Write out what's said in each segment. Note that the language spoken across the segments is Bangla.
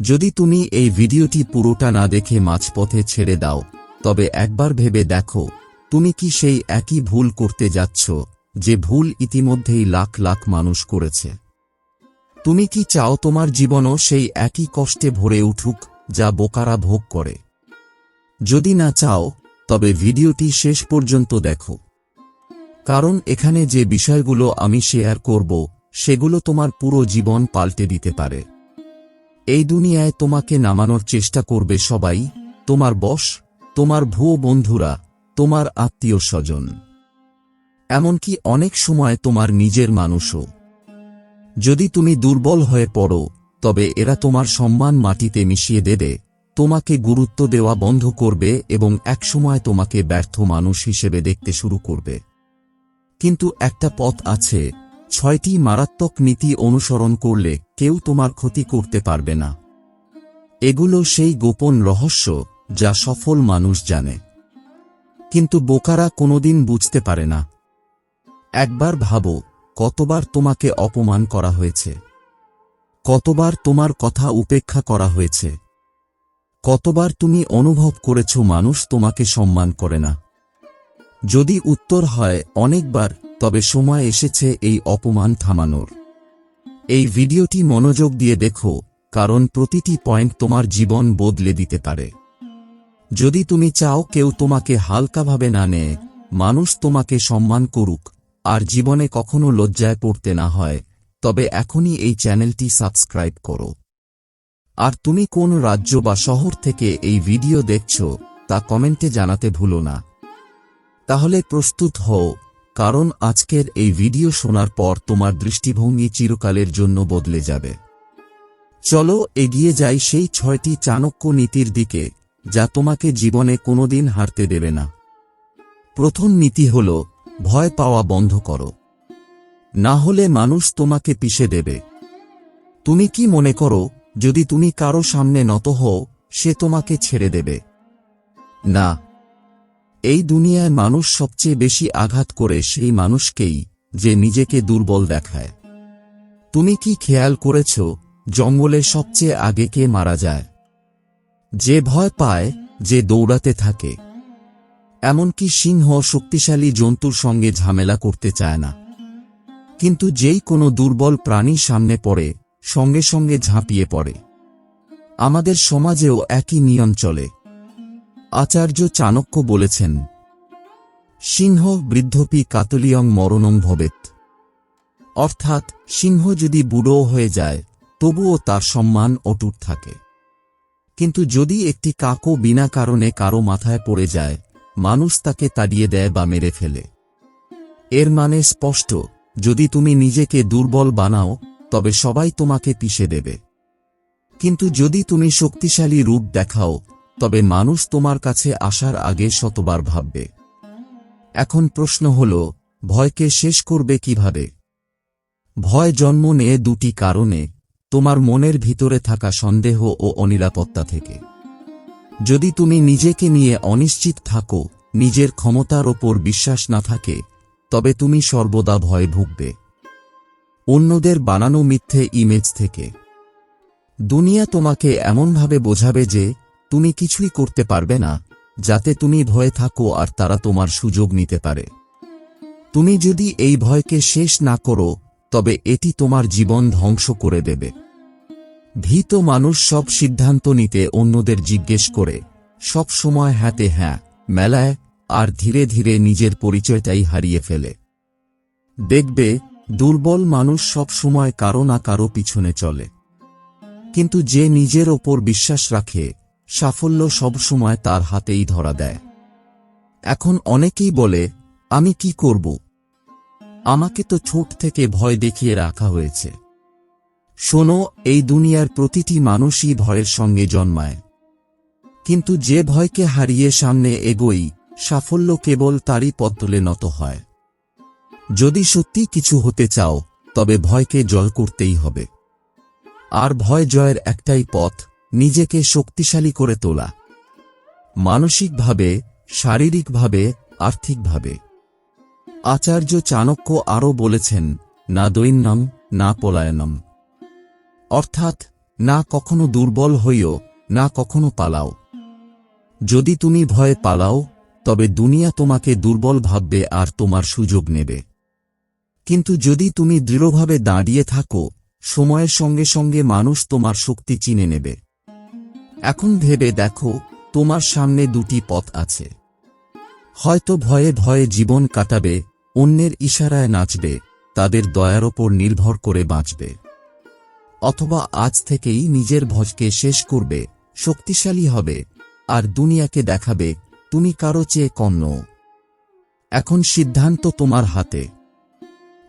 যদি তুমি এই ভিডিওটি পুরোটা না দেখে মাঝপথে ছেড়ে দাও, তবে একবার ভেবে দেখো, তুমি কি সেই একই ভুল করতে যাচ্ছ, যে ভুল ইতিমধ্যেই লাখ লাখ মানুষ করেছে? তুমি কি চাও তোমার জীবনও সেই একই কষ্টে ভরে উঠুক, যা বোকারা ভোগ করে? যদি না চাও, তবে ভিডিওটি শেষ পর্যন্ত দেখো। কারণ এখানে যে বিষয়গুলো আমি শেয়ার করব, সেগুলো তোমার পুরো জীবন পাল্টে দিতে পারে। এই দুনিয়ায় তোমাকে নামানোর চেষ্টা করবে সবাই, তোমার বস, তোমার ভুয়ো বন্ধুরা, তোমার আত্মীয় স্বজন। এমনকি অনেক সময় তোমার নিজের মানুষও। যদি তুমি দুর্বল হয়ে পড়ো, তবে এরা তোমার সম্মান মাটিতে মিশিয়ে দেবে, তোমাকে গুরুত্ব দেওয়া বন্ধ করবে এবং একসময় তোমাকে ব্যর্থ মানুষ হিসেবে দেখতে শুরু করবে। কিন্তু একটা পথ আছে ছয়টি মারাত্মক নীতি অনুসরণ করলে কেউ তোমার ক্ষতি করতে পারবে না। এগুলো সেই গোপন রহস্য যা সফল মানুষ জানে। কিন্তু বোকারা কোনোদিন বুঝতে পারে না। একবার ভাবো, কতবার তোমাকে অপমান করা হয়েছে। কতবার তোমার কথা উপেক্ষা করা হয়েছে। কতবার তুমি অনুভব করেছ মানুষ তোমাকে সম্মান করে না। যদি উত্তর হয়, অনেকবার তবে সময় এসেছে এই অপমান থামানোর। এই ভিডিওটি মনোযোগ দিয়ে দেখো, কারণ প্রতিটি পয়েন্ট তোমার জীবন বদলে দিতে পারে। যদি তুমি চাও কেউ তোমাকে হালকাভাবে না নেয়, মানুষ তোমাকে সম্মান করুক, আর জীবনে কখনো লজ্জায় পড়তে না হয়, তবে এখনই এই চ্যানেলটি সাবস্ক্রাইব করো। আর তুমি কোন রাজ্য বা শহর থেকে এই ভিডিও দেখছ, তা কমেন্টে জানাতে ভুলো না। তাহলে প্রস্তুত হও কারণ আজকের এই ভিডিও শোনার পর তোমার দৃষ্টিভঙ্গি চিরকালের জন্য বদলে যাবে। চলো এগিয়ে যাই সেই ছয়টি চাণক্য নীতির দিকে, যা তোমাকে জীবনে কোনোদিন হারতে দেবে না। প্রথম নীতি হল, ভয় পাওয়া বন্ধ করো। না হলে মানুষ তোমাকে পিষে দেবে। তুমি কি মনে করো, যদি তুমি কারও সামনে নত হও, সে তোমাকে ছেড়ে দেবে? না এই দুনিয়ায় মানুষ সবচেয়ে বেশি আঘাত করে সেই মানুষকেই যে নিজেকে দুর্বল দেখায়। তুমি কি খেয়াল করেছ, জঙ্গলে সবচেয়ে আগে কে মারা যায়? যে ভয় পায়, যে দৌড়াতে থাকে। এমনকি সিংহ শক্তিশালী জন্তুর সঙ্গে ঝামেলা করতে চায় না। কিন্তু যেই কোনো দুর্বল প্রাণী সামনে পড়ে, সঙ্গে সঙ্গে ঝাঁপিয়ে পড়ে। আমাদের সমাজেও একই নিয়ম চলে। আচার্য চাণক্য বলেছেন, সিংহ বৃদ্ধপি কাতলিয়ং মরণং ভবেত অর্থাৎ, সিংহ যদি বুড়ো হয়ে যায়, তবুও তার সম্মান অটুট থাকে। কিন্তু যদি একটি কাকও বিনা কারণে কারও মাথায় পড়ে যায়, মানুষ তাকে তাড়িয়ে দেয় বা মেরে ফেলে। এর মানে স্পষ্ট, যদি তুমি নিজেকে দুর্বল বানাও, তবে সবাই তোমাকে পিষে দেবে। কিন্তু যদি তুমি শক্তিশালী রূপ দেখাও তবে মানুষ তোমার কাছে আসার আগে শতবার ভাববে। এখন প্রশ্ন হল, ভয়কে শেষ করবে কীভাবে? ভয় জন্ম নেয় দুটি কারণে, তোমার মনের ভিতরে থাকা সন্দেহ ও অনিরাপত্তা থেকে। যদি তুমি নিজেকে নিয়ে অনিশ্চিত থাকো, নিজের ক্ষমতার ওপর বিশ্বাস না থাকে, তবে তুমি সর্বদা ভয় ভুগবে। অন্যদের বানানো মিথ্যে ইমেজ থেকে। দুনিয়া তোমাকে এমনভাবে বোঝাবে যে তুমি কিছুই করতে পারবে না, যাতে তুমি ভয়ে থাকো আর তারা তোমার সুযোগ নিতে পারে। তুমি যদি এই ভয়কে শেষ না করো, তবে এটি তোমার জীবন ধ্বংস করে দেবে। ভীত মানুষ সব সিদ্ধান্ত নিতে অন্যদের জিজ্ঞেস করে, সব সময় হাতে হ্যাঁ মেলায়, আর ধীরে ধীরে নিজের পরিচয়টাই হারিয়ে ফেলে। দেখবে, দুর্বল মানুষ সব সময় কারও না কারও পিছনে চলে। কিন্তু যে নিজের ওপর বিশ্বাস রাখে সাফল্য সবসময় তার হাতেই ধরা দেয়। এখন অনেকেই বলে, আমি কি করব? আমাকে তো ছোট থেকে ভয় দেখিয়ে রাখা হয়েছে। শোনো, এই দুনিয়ার প্রতিটি মানুষই ভয়ের সঙ্গে জন্মায়। কিন্তু যে ভয়কে হারিয়ে সামনে এগোই, সাফল্য কেবল তারই পত্তলে নত হয়। যদি সত্যি কিছু হতে চাও, তবে ভয়কে জয় করতেই হবে। আর ভয় জয়ের একটাই পথ নিজেকে শক্তিশালী করে তোলা। মানসিকভাবে, শারীরিকভাবে, আর্থিকভাবে। আচার্য চাণক্য আরও বলেছেন, না দৈন্যম, না পলায়নম। অর্থাৎ, না কখনো দুর্বল হইও, না কখনো পালাও। যদি তুমি ভয়ে পালাও, তবে দুনিয়া তোমাকে দুর্বল ভাববে আর তোমার সুযোগ নেবে। কিন্তু যদি তুমি দৃঢ়ভাবে দাঁড়িয়ে থাকো, সময়ের সঙ্গে সঙ্গে মানুষ তোমার শক্তি চিনে নেবে। এখন ভেবে দেখো, তোমার সামনে দুটি পথ আছে। হয়তো ভয়ে ভয়ে জীবন কাটাবে, অন্যের ইশারায় নাচবে, তাদের দয়ার ওপর নির্ভর করে বাঁচবে। অথবা আজ থেকেই নিজের ভজকে শেষ করবে, শক্তিশালী হবে, আর দুনিয়াকে দেখাবে, তুমি কারও চেয়ে কম নও। এখন সিদ্ধান্ত তোমার হাতে।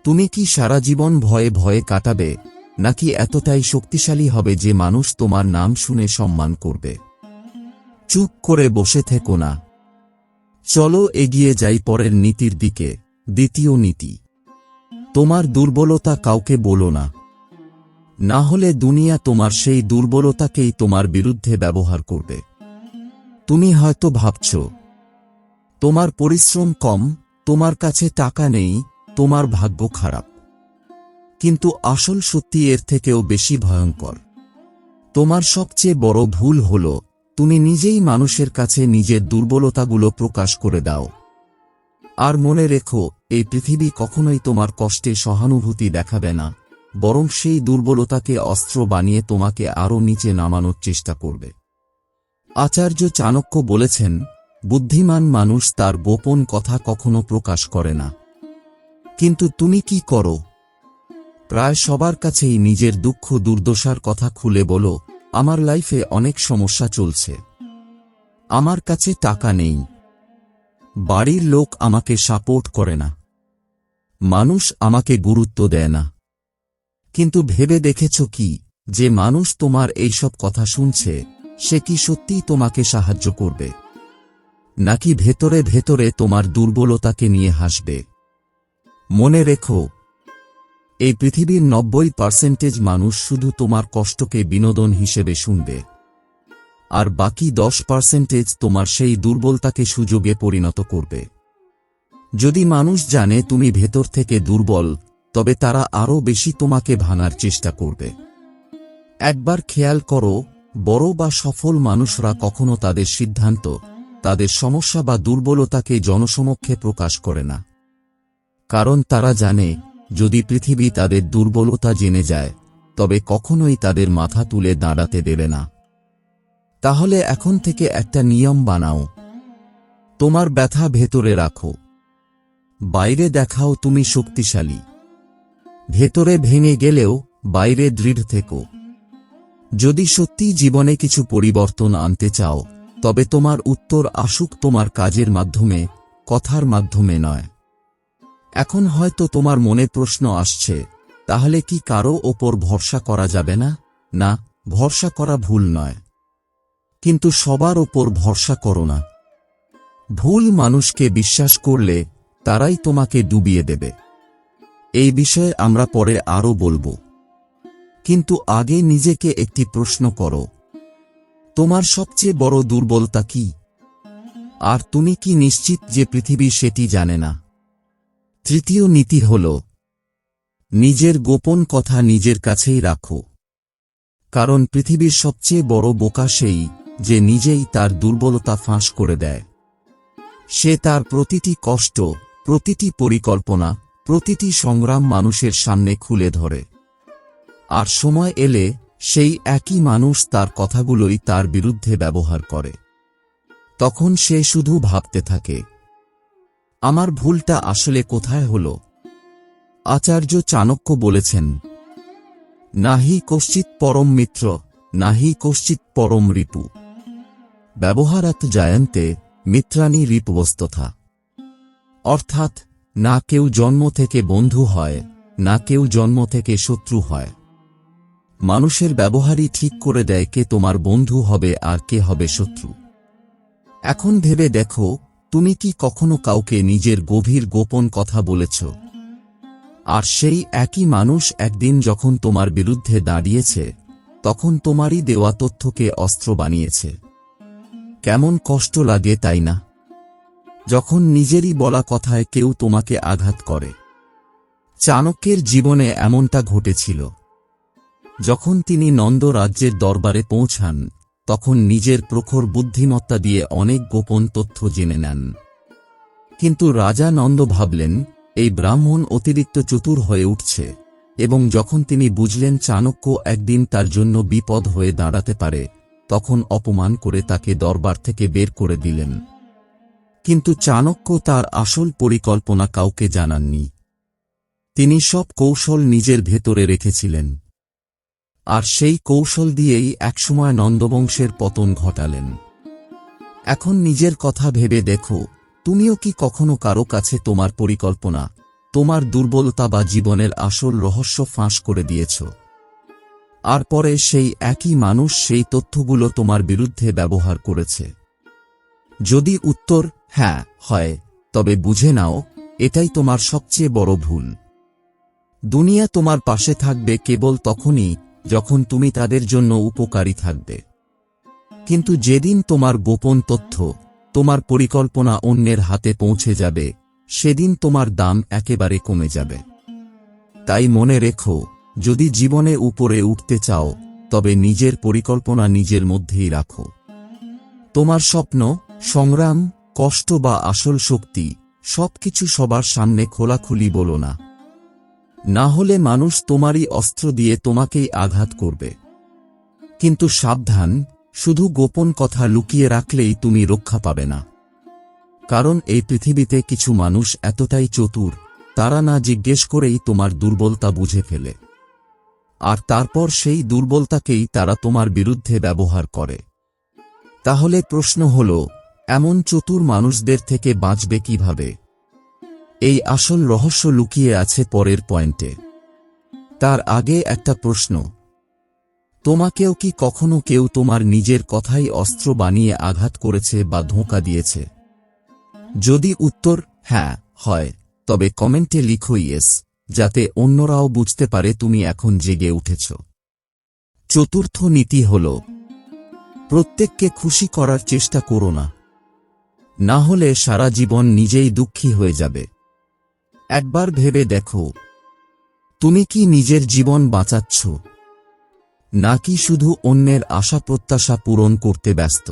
তুমি কি সারা জীবন ভয়ে ভয়ে কাটাবে নাকি এতটাই শক্তিশালী হবে যে মানুষ তোমার নাম শুনে সম্মান করবে? চুপ করে বসে থেকো না। চলো এগিয়ে যাই পরের নীতির দিকে, দ্বিতীয় নীতি। তোমার দুর্বলতা কাউকে বলো না। না হলে দুনিয়া তোমার সেই দুর্বলতাকেই তোমার বিরুদ্ধে ব্যবহার করবে। তুমি হয়তো ভাবছ, তোমার পরিশ্রম কম, তোমার কাছে টাকা নেই, তোমার ভাগ্য খারাপ। কিন্তু আসল সত্যি এর থেকেও বেশি ভয়ঙ্কর। তোমার সবচেয়ে বড় ভুল হল, তুমি নিজেই মানুষের কাছে নিজের দুর্বলতাগুলো প্রকাশ করে দাও। আর মনে রেখো, এই পৃথিবী কখনোই তোমার কষ্টে সহানুভূতি দেখাবে না, বরং সেই দুর্বলতাকে অস্ত্র বানিয়ে তোমাকে আরও নিচে নামানোর চেষ্টা করবে। আচার্য চাণক্য বলেছেন, বুদ্ধিমান মানুষ তার গোপন কথা কখনো প্রকাশ করে না। কিন্তু তুমি কি করো? প্রায় সবার কাছেই নিজের দুঃখ দুর্দশার কথা খুলে বলো, আমার লাইফে অনেক সমস্যা চলছে। আমার কাছে টাকা নেই। বাড়ির লোক আমাকে সাপোর্ট করে না। মানুষ আমাকে গুরুত্ব দেয় না। কিন্তু ভেবে দেখেছ কি, যে মানুষ তোমার এইসব কথা শুনছে, সে কি সত্যিই তোমাকে সাহায্য করবে? নাকি ভেতরে ভেতরে তোমার দুর্বলতাকে নিয়ে হাসবে? মনে রেখো এই পৃথিবীর নব্বই পার্সেন্টেজ মানুষ শুধু তোমার কষ্টকে বিনোদন হিসেবে শুনবে। আর বাকি দশ পার্সেন্টেজ তোমার সেই দুর্বলতাকে সুযোগে পরিণত করবে। যদি মানুষ জানে তুমি ভেতর থেকে দুর্বল, তবে তারা আরও বেশি তোমাকে ভাঙার চেষ্টা করবে। একবার খেয়াল করো, বড় বা সফল মানুষরা কখনো তাদের সিদ্ধান্ত, তাদের সমস্যা বা দুর্বলতাকে জনসমক্ষে প্রকাশ করে না। কারণ তারা জানে যদি পৃথিবী তাদের দুর্বলতা জেনে যায়, তবে কখনোই তাদের মাথা তুলে দাঁড়াতে দেবে না। তাহলে এখন থেকে একটা নিয়ম বানাও। তোমার ব্যথা ভেতরে রাখো। বাইরে দেখাও তুমি শক্তিশালী। ভেতরে ভেঙে গেলেও বাইরে দৃঢ় থেকো। যদি সত্যি জীবনে কিছু পরিবর্তন আনতে চাও, তবে তোমার উত্তর আসুক তোমার কাজের মাধ্যমে, কথার মাধ্যমে নয়। এখন হয়তো তোমার মনে প্রশ্ন আসছে, তাহলে কি কারও ওপর ভরসা করা যাবে না? না, ভরসা করা ভুল নয়। কিন্তু সবার ওপর ভরসা করো না। ভুল মানুষকে বিশ্বাস করলে তারাই তোমাকে ডুবিয়ে দেবে। এই বিষয়ে আমরা পরে আরও বলব। কিন্তু আগে নিজেকে একটি প্রশ্ন করো। তোমার সবচেয়ে বড় দুর্বলতা কি? আর তুমি কি নিশ্চিত যে পৃথিবী সেটি জানে না? তৃতীয় নীতি হল, নিজের গোপন কথা নিজের কাছেই রাখো। কারণ পৃথিবীর সবচেয়ে বড় বোকা সেই যে নিজেই তার দুর্বলতা ফাঁস করে দেয়। সে তার প্রতিটি কষ্ট, প্রতিটি পরিকল্পনা, প্রতিটি সংগ্রাম মানুষের সামনে খুলে ধরে। আর সময় এলে সেই একই মানুষ তার কথাগুলোই তার বিরুদ্ধে ব্যবহার করে। তখন সে শুধু ভাবতে থাকে আমার ভুলটা আসলে কোথায় হল? আচার্য চাণক্য বলেছেন, নাহি কশ্চিৎ পরম মিত্র, নাহি কশ্চিৎ পরম রিপু ব্যবহারাত জায়ন্তে মিত্রানি রিপবস্তথা অর্থাৎ, না কেউ জন্ম থেকে বন্ধু হয়, না কেউ জন্ম থেকে শত্রু হয়। মানুষের ব্যবহারই ঠিক করে দেয় কে তোমার বন্ধু হবে আর কে হবে শত্রু। এখন ভেবে দেখো তুমি কি কখনো কাউকে নিজের গভীর গোপন কথা বলেছ? আর সেই একই মানুষ একদিন যখন তোমার বিরুদ্ধে দাঁড়িয়েছে, তখন তোমারই দেওয়া তথ্যকে অস্ত্র বানিয়েছে। কেমন কষ্ট লাগে তাই না? যখন নিজেরই বলা কথায় কেউ তোমাকে আঘাত করে। চাণক্যের জীবনে এমনটা ঘটেছিল। যখন তিনি নন্দ রাজ্যের দরবারে পৌঁছান তখন নিজের প্রখর বুদ্ধিমত্তা দিয়ে অনেক গোপন তথ্য জেনে নেন। কিন্তু রাজা নন্দ ভাবলেন, এই ব্রাহ্মণ অতিরিক্ত চতুর হয়ে উঠছে এবং যখন তিনি বুঝলেন চাণক্য একদিন তার জন্য বিপদ হয়ে দাঁড়াতে পারে, তখন অপমান করে তাকে দরবার থেকে বের করে দিলেন। কিন্তু চাণক্য তার আসল পরিকল্পনা কাউকে জানাননি। তিনি সব কৌশল নিজের ভেতরে রেখেছিলেন। আর সেই কৌশল দিয়েই একসময় নন্দবংশের পতন ঘটালেন। এখন নিজের কথা ভেবে দেখো, তুমিও কি কখনো কারও কাছে তোমার পরিকল্পনা, তোমার দুর্বলতা বা জীবনের আসল রহস্য ফাঁস করে দিয়েছ? আর পরে সেই একই মানুষ সেই তথ্যগুলো তোমার বিরুদ্ধে ব্যবহার করেছে। যদি উত্তর হ্যাঁ হয়, তবে বুঝে নাও, এটাই তোমার সবচেয়ে বড় ভুল। দুনিয়া তোমার পাশে থাকবে কেবল তখনই যখন তুমি তাদের জন্য উপকারী থাকবে। কিন্তু যেদিন তোমার গোপন তথ্য, তোমার পরিকল্পনা অন্যের হাতে পৌঁছে যাবে, সেদিন তোমার দাম একেবারে কমে যাবে। তাই মনে রেখো, যদি জীবনে উপরে উঠতে চাও, তবে নিজের পরিকল্পনা নিজের মধ্যেই রাখো। তোমার স্বপ্ন, সংগ্রাম, কষ্ট বা আসল শক্তি, সবকিছু সবার সামনে খোলাখুলি বলো না। না হলে মানুষ তোমারই অস্ত্র দিয়ে তোমাকেই আঘাত করবে। কিন্তু সাবধান, শুধু গোপন কথা লুকিয়ে রাখলেই তুমি রক্ষা পাবে না। কারণ এই পৃথিবীতে কিছু মানুষ এতটাই চতুর, তারা না জিজ্ঞেস করেই তোমার দুর্বলতা বুঝে ফেলে। আর তারপর সেই দুর্বলতাকেই তারা তোমার বিরুদ্ধে ব্যবহার করে। তাহলে প্রশ্ন হল, এমন চতুর মানুষদের থেকে বাঁচবে কীভাবে? এই আসল রহস্য লুকিয়ে আছে পরের পয়েন্টে। তার আগে একটা প্রশ্ন। তোমাকেও কি কখনো কেউ তোমার নিজের কথাই অস্ত্র বানিয়ে আঘাত করেছে বা ধোঁকা দিয়েছে? যদি উত্তর হ্যাঁ হয়, তবে কমেন্টে লিখো ইয়েস, যাতে অন্যরাও বুঝতে পারে তুমি এখন জেগে উঠেছ। চতুর্থ নীতি হল, প্রত্যেককে খুশি করার চেষ্টা করো না। না হলে সারা জীবন নিজেই দুঃখী হয়ে যাবে। একবার ভেবে দেখো। তুমি কি নিজের জীবন বাঁচাচ্ছ? নাকি শুধু অন্যের আশা প্রত্যাশা পূরণ করতে ব্যস্ত?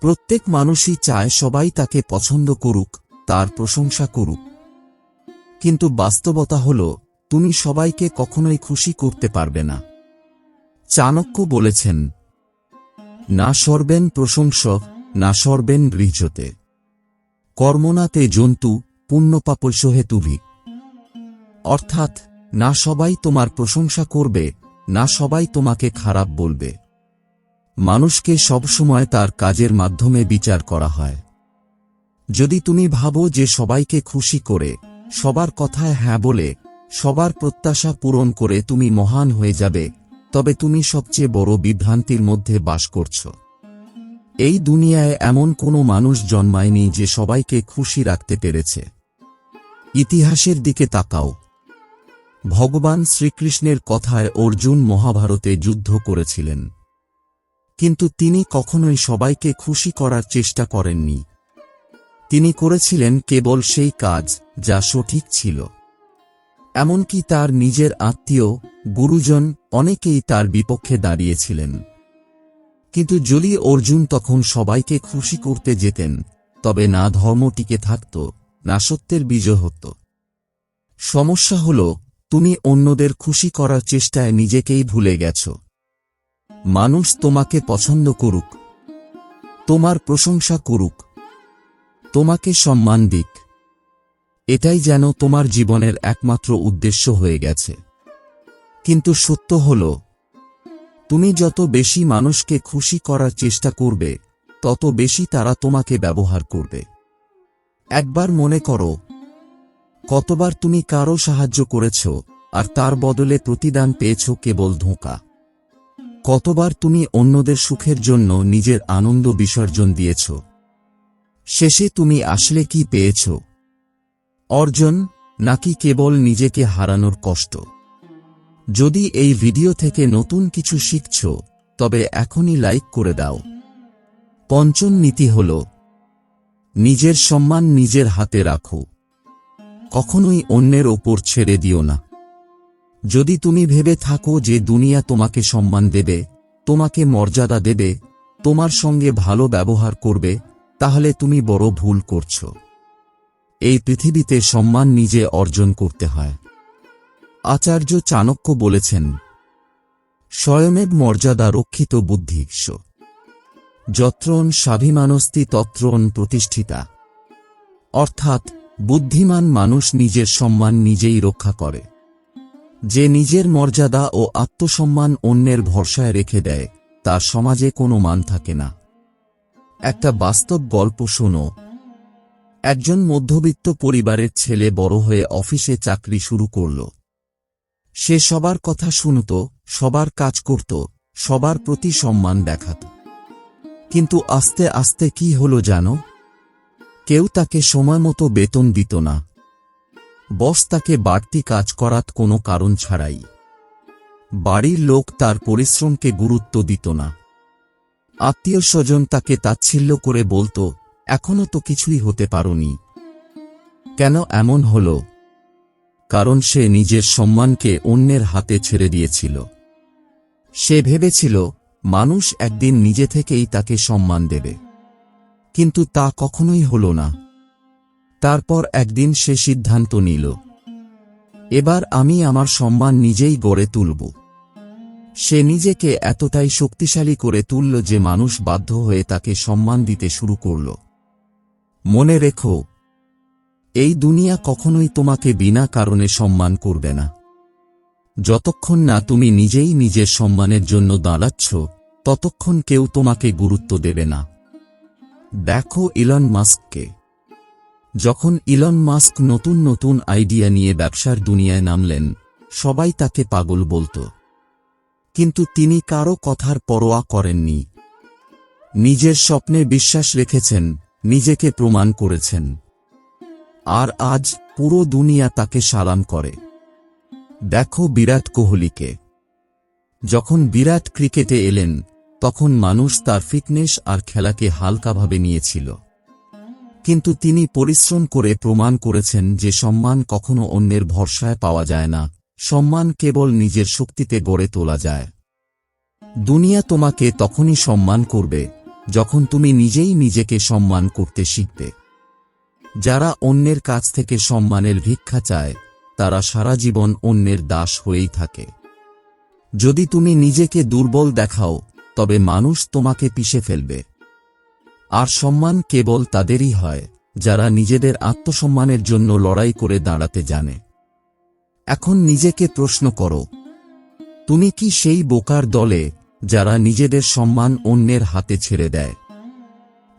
প্রত্যেক মানুষই চায় সবাই তাকে পছন্দ করুক, তার প্রশংসা করুক। কিন্তু বাস্তবতা হল, তুমি সবাইকে কখনোই খুশি করতে পারবে না। চাণক্য বলেছেন, না সরবেন প্রশংসক, না সরবেন গৃহতে কর্মনাতে জন্তু পুণ্যপাপৈসহেতুভি অর্থাৎ, না সবাই তোমার প্রশংসা করবে, না সবাই তোমাকে খারাপ বলবে। মানুষকে সবসময় তার কাজের মাধ্যমে বিচার করা হয়। যদি তুমি ভাবো যে সবাইকে খুশি করে, সবার কথায় হ্যাঁ বলে, সবার প্রত্যাশা পূরণ করে তুমি মহান হয়ে যাবে, তবে তুমি সবচেয়ে বড় বিভ্রান্তির মধ্যে বাস করছ। এই দুনিয়ায় এমন কোনো মানুষ জন্মায়নি যে সবাইকে খুশি রাখতে পেরেছে। ইতিহাসের দিকে তাকাও। ভগবান শ্রীকৃষ্ণের কথায় অর্জুন মহাভারতে যুদ্ধ করেছিলেন। কিন্তু তিনি কখনোই সবাইকে খুশি করার চেষ্টা করেননি। তিনি করেছিলেন কেবল সেই কাজ, যা সঠিক ছিল। এমনকি তার নিজের আত্মীয়, গুরুজন অনেকেই তার বিপক্ষে দাঁড়িয়েছিলেন। কিন্তু যদি অর্জুন তখন সবাইকে খুশি করতে যেতেন, তবে না ধর্ম টিকে থাকত। না সত্যের বিজয় হতো। সমস্যা হল, তুমি অন্যদের খুশি করার চেষ্টায় নিজেকেই ভুলে গেছ। মানুষ তোমাকে পছন্দ করুক। তোমার প্রশংসা করুক। তোমাকে সম্মান দিক। এটাই যেন তোমার জীবনের একমাত্র উদ্দেশ্য হয়ে গেছে। কিন্তু সত্য হল, তুমি যত বেশি মানুষকে খুশি করার চেষ্টা করবে, তত বেশি তারা তোমাকে ব্যবহার করবে। একবার মনে করো। কতবার তুমি কারও সাহায্য করেছ, আর তার বদলে প্রতিদান পেয়েছ কেবল ধোঁকা। কতবার তুমি অন্যদের সুখের জন্য নিজের আনন্দ বিসর্জন দিয়েছ। শেষে তুমি আসলে কি পেয়েছ? অর্জন নাকি কেবল নিজেকে হারানোর কষ্ট? যদি এই ভিডিও থেকে নতুন কিছু শিখছ, তবে এখনই লাইক করে দাও। পঞ্চম নীতি হল নিজের সম্মান নিজের হাতে রাখো। কখনোই অন্যের ওপর ছেড়ে দিও না। যদি তুমি ভেবে থাকো যে দুনিয়া তোমাকে সম্মান দেবে, তোমাকে মর্যাদা দেবে, তোমার সঙ্গে ভালো ব্যবহার করবে, তাহলে তুমি বড় ভুল করছ। এই পৃথিবীতে সম্মান নিজে অর্জন করতে হয়। আচার্য চাণক্য বলেছেন, স্বয়মেব মর্যাদা রক্ষিত বুদ্ধিস্য যত্রণ স্বাভিমানস্তি তত্রণ প্রতিষ্ঠিতা। অর্থাৎ, বুদ্ধিমান মানুষ নিজের সম্মান নিজেই রক্ষা করে। যে নিজের মর্যাদা ও আত্মসম্মান অন্যের ভরসায় রেখে দেয়, তার সমাজে কোনো মান থাকে না। একটা বাস্তব গল্প শোনো। একজন মধ্যবিত্ত পরিবারের ছেলে বড় হয়ে অফিসে চাকরি শুরু করল। সে সবার কথা শুনত, সবার কাজ করত, সবার প্রতি সম্মান দেখাত। কিন্তু আস্তে আস্তে কি হলো জানো? কেউ তাকে সময়মতো বেতন দিত না। বস তাকে বাড়তি কাজ করাত কোনো কারণ ছাড়াই। বাড়ির লোক তার পরিশ্রমকে গুরুত্ব দিত না। আত্মীয় স্বজন তাকে তাচ্ছিল্য করে বলতো, এখনও তো কিছুই হতে পারোনি। কেন এমন হল? কারণ সে নিজের সম্মানকে অন্যের হাতে ছেড়ে দিয়েছিল। সে ভেবেছিল মানুষ একদিন নিজে থেকেই তাকে সম্মান দেবে। কিন্তু তা কখনোই হল না। তারপর একদিন সে সিদ্ধান্ত নিল, এবার আমি আমার সম্মান নিজেই গড়ে তুলব। সে নিজেকে এতটাই শক্তিশালী করে তুলল যে মানুষ বাধ্য হয়ে তাকে সম্মান দিতে শুরু করল। মনে রেখো, এই দুনিয়া কখনোই তোমাকে বিনা কারণে সম্মান করবে না। যতক্ষণ না তুমি নিজেই নিজের সম্মানের জন্য দাঁড়াচ্ছ, ততক্ষণ কেউ তোমাকে গুরুত্ব দেবে না। দেখো ইলন মাস্ককে। যখন ইলন মাস্ক নতুন নতুন আইডিয়া নিয়ে ব্যবসার দুনিয়ায় নামলেন, সবাই তাকে পাগল বলত। কিন্তু তিনি কারও কথার পরোয়া করেননি। নিজের স্বপ্নে বিশ্বাস রেখেছেন, নিজেকে প্রমাণ করেছেন। আর আজ পুরো দুনিয়া তাকে সালাম করে। দেখো বিরাট কোহলিকে। যখন বিরাট ক্রিকেটে এলেন, তখন মানুষ তার ফিটনেস আর খেলাকে হালকাভাবে নিয়েছিল। কিন্তু তিনি পরিশ্রম করে প্রমাণ করেছেন যে সম্মান কখনো অন্যের ভরসায় পাওয়া যায় না, সম্মান কেবল নিজের শক্তিতে গড়ে তোলা যায়। দুনিয়া তোমাকে তখনই সম্মান করবে, যখন তুমি নিজেই নিজেকে সম্মান করতে শিখবে। যারা অন্যের কাছ থেকে সম্মানের ভিক্ষা চায় তারা সারা জীবন অন্যের দাস হয়েই থাকে। যদি তুমি নিজেকে দুর্বল দেখাও, তবে মানুষ তোমাকে পিষে ফেলবে। আর সম্মান কেবল তাদেরই হয়, যারা নিজেদের আত্মসম্মানের জন্য লড়াই করে দাঁড়াতে জানে। এখন নিজেকে প্রশ্ন করো, তুমি কি সেই বোকার দলে, যারা নিজেদের সম্মান অন্যের হাতে ছেড়ে দেয়?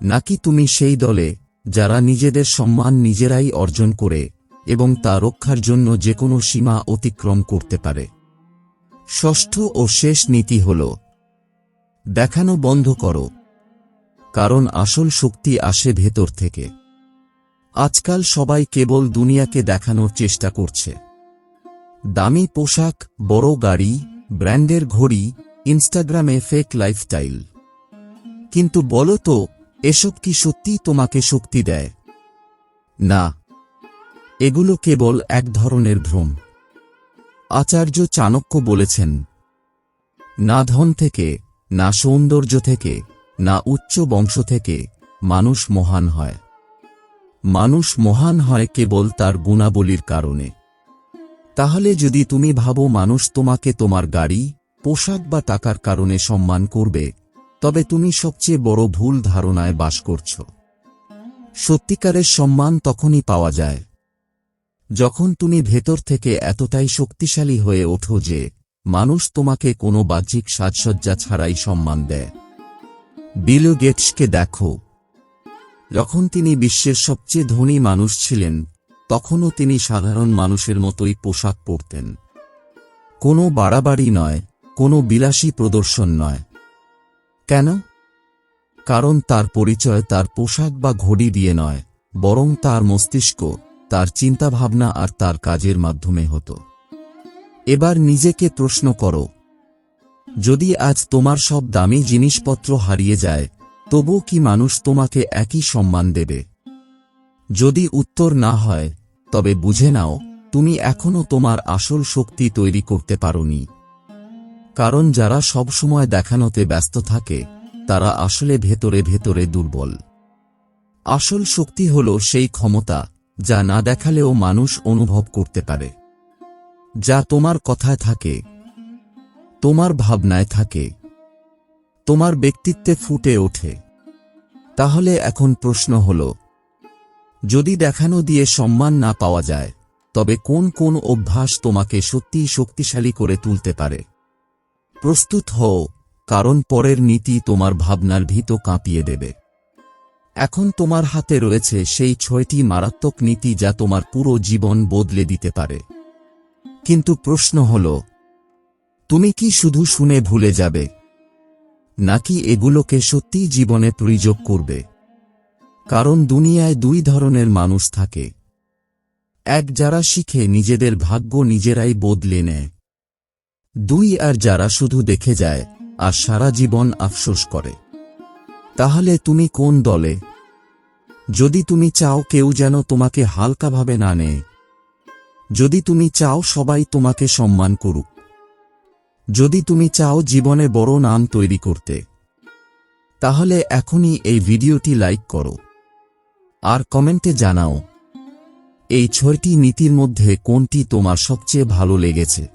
নাকি তুমি সেই দলে, যারা নিজেদের সম্মান নিজেরাই অর্জন করে এবং তা রক্ষার জন্য যে কোনো সীমা অতিক্রম করতে পারে। ষষ্ঠ ও শেষ নীতি হল, দেখানো বন্ধ করো, কারণ আসল শক্তি আসে ভেতর থেকে। আজকাল সবাই কেবল দুনিয়াকে দেখানোর চেষ্টা করছে। দামি পোশাক, বড় গাড়ি, ব্র্যান্ডের ঘড়ি, ইনস্টাগ্রামে ফেক লাইফস্টাইল কিন্তু বলো তো, এসব কি সত্যি তোমাকে শক্তি দেয়? না এগুলো কেবল এক ধরনের ভ্রম। আচার্য চাণক্য বলেছেন, না ধন থেকে, না সৌন্দর্য থেকে, না উচ্চ বংশ থেকে মানুষ মহান হয়। মানুষ মহান হয় কেবল তার গুণাবলীর কারণে। তাহলে যদি তুমি ভাবো মানুষ তোমাকে তোমার গাড়ি, পোশাক বা টাকার কারণে সম্মান করবে, তবে তুমি সবচেয়ে বড় ভুল ধারণায় বাস করছ। সত্যিকারের সম্মান তখনই পাওয়া যায় যখন তুমি ভেতর থেকে এতটাই শক্তিশালী হয়ে ওঠো যে মানুষ তোমাকে কোনো বাহ্যিক সাজসজ্জা ছাড়াই সম্মান দেয়। বিল গেটসকে দেখো। যখন তিনি বিশ্বের সবচেয়ে ধনী মানুষ ছিলেন, তখনও তিনি সাধারণ মানুষের মতোই পোশাক পরতেন। কোনো বাড়াবাড়ি নয়, কোনো বিলাসী প্রদর্শন নয়। কেন? কারণ তার পরিচয় তার পোশাক বা ঘড়ি দিয়ে নয়, বরং তার মস্তিষ্ক। তার চিন্তাভাবনা আর তার কাজের মাধ্যমে হতো। এবার নিজেকে প্রশ্ন করো, যদি আজ তোমার সব দামি জিনিসপত্র হারিয়ে যায়, তবু কি মানুষ তোমাকে একই সম্মান দেবে? যদি উত্তর না হয়, তবে বুঝে নাও, তুমি এখনও তোমার আসল শক্তি তৈরি করতে পারোনি। কারণ যারা সবসময় দেখানোতে ব্যস্ত থাকে, তারা আসলে ভেতরে ভেতরে দুর্বল। আসল শক্তি হল সেই ক্ষমতা যা না দেখালেও মানুষ অনুভব করতে পারে। যা তোমার কথায় থাকে, তোমার ভাবনায় থাকে, তোমার ব্যক্তিত্বে ফুটে ওঠে। তাহলে এখন প্রশ্ন হল, যদি দেখানো দিয়ে সম্মান না পাওয়া যায়, তবে কোন কোন অভ্যাস তোমাকে সত্যিই শক্তিশালী করে তুলতে পারে? প্রস্তুত হও, কারণ পরের নীতি তোমার ভাবনার ভীত কাঁপিয়ে দেবে। এখন তোমার হাতে রয়েছে সেই ছয়টি মারাত্মক নীতি যা তোমার পুরো জীবন বদলে দিতে পারে। কিন্তু প্রশ্ন হল, তুমি কি শুধু শুনে ভুলে যাবে? নাকি এগুলোকে সত্যিই জীবনে প্রয়োগ করবে? কারণ দুনিয়ায় দুই ধরনের মানুষ থাকে। এক যারা শিখে নিজেদের ভাগ্য নিজেরাই বদলে নেয়। দুই আর যারা শুধু দেখে যায় আর সারা জীবন আফসোস করে। তাহলে তুমি কোন দলে? যদি তুমি চাও কেউ যেন তোমাকে হালকাভাবে না নেয়। যদি তুমি চাও সবাই তোমাকে সম্মান করুক। যদি তুমি চাও জীবনে বড় নাম তৈরি করতে। তাহলে এখনই এই ভিডিওটি লাইক করো। আর কমেন্টে জানাও, এই ছয়টি নীতির মধ্যে কোনটি তোমার সবচেয়ে ভালো লেগেছে?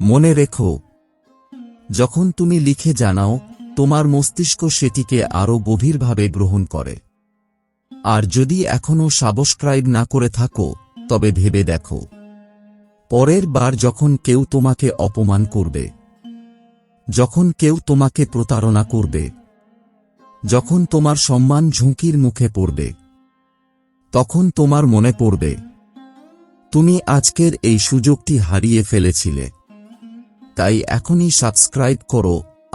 মনে রেখো, যখন তুমি লিখে জানাও তোমার মস্তিষ্ক সেটিকে আরও গভীরভাবে গ্রহণ করে। আর যদি এখনও সাবস্ক্রাইব না করে থাকো, তবে ভেবে দেখো। পরের বার যখন কেউ তোমাকে অপমান করবে, যখন কেউ তোমাকে প্রতারণা করবে, যখন তোমার সম্মান ঝুঁকির মুখে পড়বে, তখন তোমার মনে পড়বে, তুমি আজকের এই সুযোগটি হারিয়ে ফেলেছিলে। তাই এখনই সাবস্ক্রাইব করো।